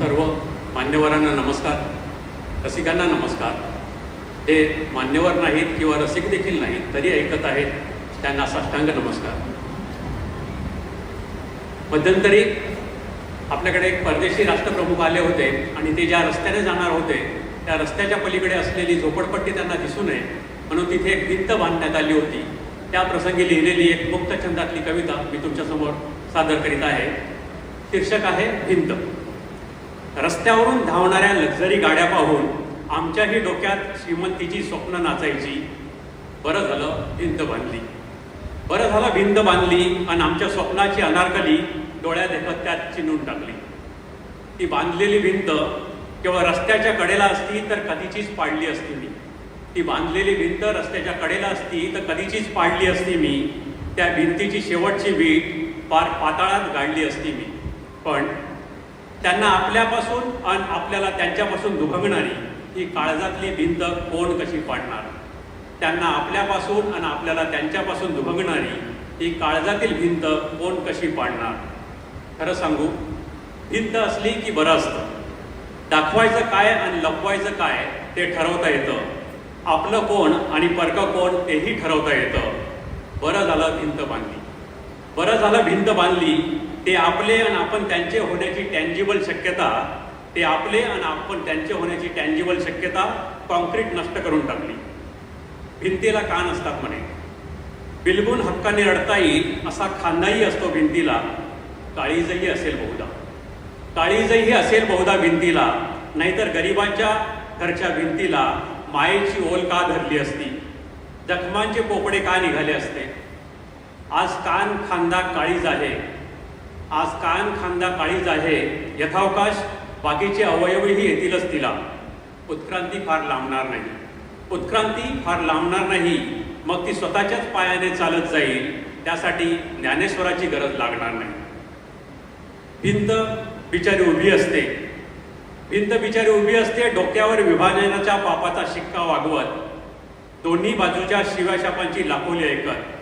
सर्व मान्यवरांना नमस्कार. रसिकांना नमस्कार. ते मान्यवर नाहीत किंवा रसिक देखील नाहीत तरी ऐकत आहेत त्यांना साष्टांग नमस्कार. मध्यंतरी आपल्याकडे एक परदेशी राष्ट्रप्रमुख आले होते आणि ते ज्या रस्त्याने जाणार होते त्या रस्त्याच्या पलीकडे असलेली झोपडपट्टी त्यांना दिसू नये म्हणून तिथे एक भिंत बांधण्यात आली होती. त्या प्रसंगी लिहिलेली एक मुक्तछंदातली कविता मी तुमच्यासमोर सादर करीत आहे. शीर्षक आहे भिंत. रस्त्यावरून धावणाऱ्या लक्झरी गाड्या पाहून आमच्याही डोक्यात श्रीमंतीची स्वप्न नाचायची. बरं झालं भिंत बांधली. बरं झालं भिंत बांधली आणि आमच्या स्वप्नाची अनारकली डोळ्या देखत त्यात चिनून टाकली. ती बांधलेली भिंत केवळ रस्त्याच्या कडेला असती तर कधीचीच पाडली असती मी. ती बांधलेली भिंत रस्त्याच्या कडेला असती तर कधीचीच पाडली असती मी. त्या भिंतीची शेवटची वीट पार पाताळात गाडली असती मी. पण त्यांना आपल्यापासून आणि आपल्याला त्यांच्यापासून दुभंगणारी ही काळजातली भिंत कोण कशी पाडणार? त्यांना आपल्यापासून आणि आपल्याला त्यांच्यापासून दुभंगणारी ही काळजातील भिंत कोण कशी पाडणार? खरं सांगू भिंत असली की बरं असतं. दाखवायचं काय आणि लपवायचं काय ते ठरवता येतं. आपलं कोण आणि परकं कोण तेही ठरवता येतं. बरं झालं भिंत बांधली. बरं झालं भिंत बांधली. ते आपले आणि आपण त्यांचे होण्याची टँजिबल शक्यता ते आपले आणि आपण त्यांचे होण्याची टँजिबल शक्यता कॉन्क्रीट नष्ट करून टाकली. भिंतीला कान असतात म्हणे? बिलगून हक्काने रडता येईल असा खांदाही असतो भिंतीला. काळीजही असेल बहुधा. काळीजही असेल बहुधा भिंतीला. नाहीतर गरिबांच्या घरच्या भिंतीला मायेची ओल का धरली असती? जखमांचे पोपडे का निघाले असते? आज कान खांदा काळीज आहे. आज कान खांदा काळीज आहे. यथावकाश बाकीचे अवयवही येतीलच तिला उत्क्रांती फार लांबणार नाही. उत्क्रांती फार लांबणार नाही. मग ती स्वतःच्याच पायाने चालत जाईल. त्यासाठी ज्ञानेश्वराची गरज लागणार नाही. भिंत बिचारी उभी असते. भिंत बिचारी उभी असते डोक्यावर विभाजनाच्या पापाचा शिक्का वागवत. दोन्ही बाजूच्या शिवाशापांची लाखोली ऐकत.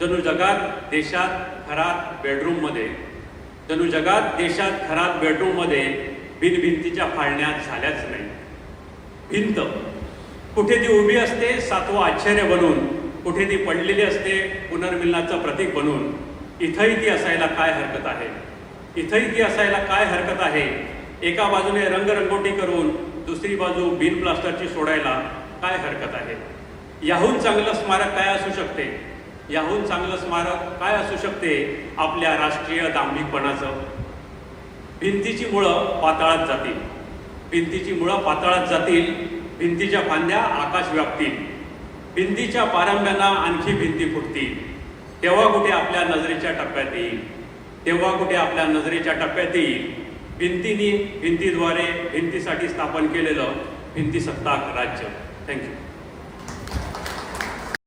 जणू जगात देशात घरात बेडरूममध्ये जणू जगात देशात घरात बेडरूममध्ये भिंतीच्या फाळण्यात झाल्याच नाही. भिंत. कुठे ती उभी असते सातवं आश्चर्य बनून. कुठे ती पडलेली असते पुनर्मिलनाचं प्रतीक बनून. इथंही ती असायला काय हरकत आहे? इथंही ती असायला काय हरकत आहे? एका बाजूने रंगरंगोटी करून दुसरी बाजू बिन प्लास्टरची सोडायला काय हरकत आहे? याहून चांगलं स्मारक काय असू शकते? याहून चांगलं स्मारक काय असू शकते? आपल्या राष्ट्रीय दांभिकपणाचं. भिंतीची मुळं पाताळात जातील. भिंतीची मुळं पाताळात जातील. भिंतीच्या फांद्या आकाश व्यापतील. भिंतीच्या पारंब्यांना आणखी भिंती फुटतील. तेव्हा कुठे आपल्या नजरेच्या टप्प्यात येईल? तेव्हा कुठे आपल्या नजरेच्या टप्प्यात येईल? भिंतीनी भिंतीद्वारे भिंतीसाठी स्थापन केलेलं भिंती सत्ताक राज्य. थँक्यू